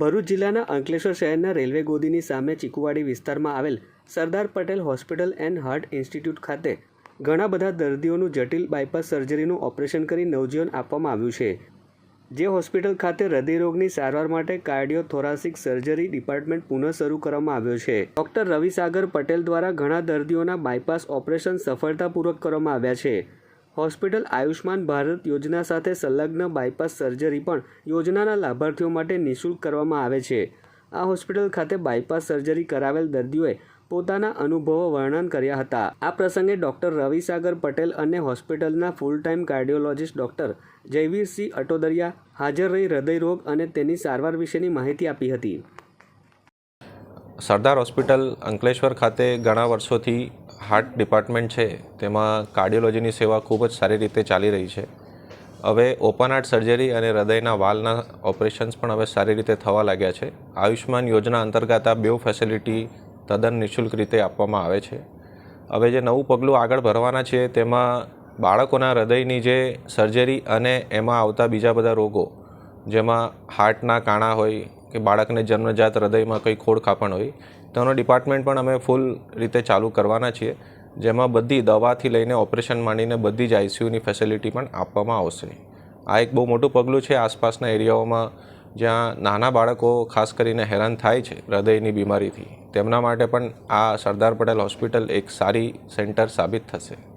ભરૂચ જિલ્લાના અંકલેશ્વર શહેરના રેલવે ગોદીની સામે ચીકુવાડી વિસ્તારમાં આવેલ Sardar Patel hospital and heart institute ખાતે ઘણા બધા દર્દીઓનું જટિલ બાયપાસ સર્જરીનું ઓપરેશન કરી નવજીવન આપવામાં આવ્યું છે. જે હોસ્પિટલ ખાતે હૃદયરોગની સારવાર માટે કાર્ડિયો થોરાસિક સર્જરી ડિપાર્ટમેન્ટ પુનઃ શરૂ કરવામાં આવ્યો છે. ડૉક્ટર રવિસાગર પટેલ દ્વારા ઘણા દર્દીઓના બાયપાસ ઓપરેશન સફળતાપૂર્વક કરવામાં આવ્યા છે. હોસ્પિટલ આયુષ્માન ભારત યોજના સાથે સંલગ્ન બાયપાસ સર્જરી પણ યોજનાના લાભાર્થીઓ માટે નિઃશુલ્ક કરવામાં આવે છે. આ હોસ્પિટલ ખાતે બાયપાસ સર્જરી કરાવેલ દર્દીઓએ પોતાના અનુભવો વર્ણન કર્યા હતા. આ પ્રસંગે ડૉક્ટર રવિસાગર પટેલ અને હોસ્પિટલના full time cardiologist doctor Jayvirsinh Atodariya હાજર રહી હૃદયરોગ અને તેની સારવાર વિશેની માહિતી આપી હતી. સરદાર હોસ્પિટલ અંકલેશ્વર ખાતે ઘણા વર્ષોથી હાર્ટ ડિપાર્ટમેન્ટ છે, તેમાં કાર્ડિયોલોજીની સેવા ખૂબ જ સારી રીતે ચાલી રહી છે. હવે ઓપન હાર્ટ સર્જરી અને હૃદયના વાલના ઓપરેશન્સ પણ હવે સારી રીતે થવા લાગ્યા છે. આયુષ્માન યોજના અંતર્ગત આ બે ફેસિલિટી તદ્દન નિઃશુલ્ક રીતે આપવામાં આવે છે. હવે જે નવું પગલું આગળ ભરવાના છે, તેમાં બાળકોના હૃદયની જે સર્જરી અને એમાં આવતા બીજા બધા રોગો જેમાં હાર્ટના કાણા હોય કે બાળકને જન્મજાત હૃદયમાં કંઈ ખોડ હોય તેનો ડિપાર્ટમેન્ટ પણ અમે ફૂલ રીતે ચાલુ કરવાના છીએ, જેમાં બધી દવાથી લઈને ઓપરેશન માંડીને બધી જ આઈસીયુની ફેસિલિટી પણ આપવામાં આવશે. આ એક બહુ મોટું પગલું છે આસપાસના એરિયાઓમાં, જ્યાં નાના બાળકો ખાસ કરીને હેરાન થાય છે હૃદયની બીમારીથી. તેમના માટે પણ આ સરદાર પટેલ હોસ્પિટલ એક સારી સેન્ટર સાબિત થશે.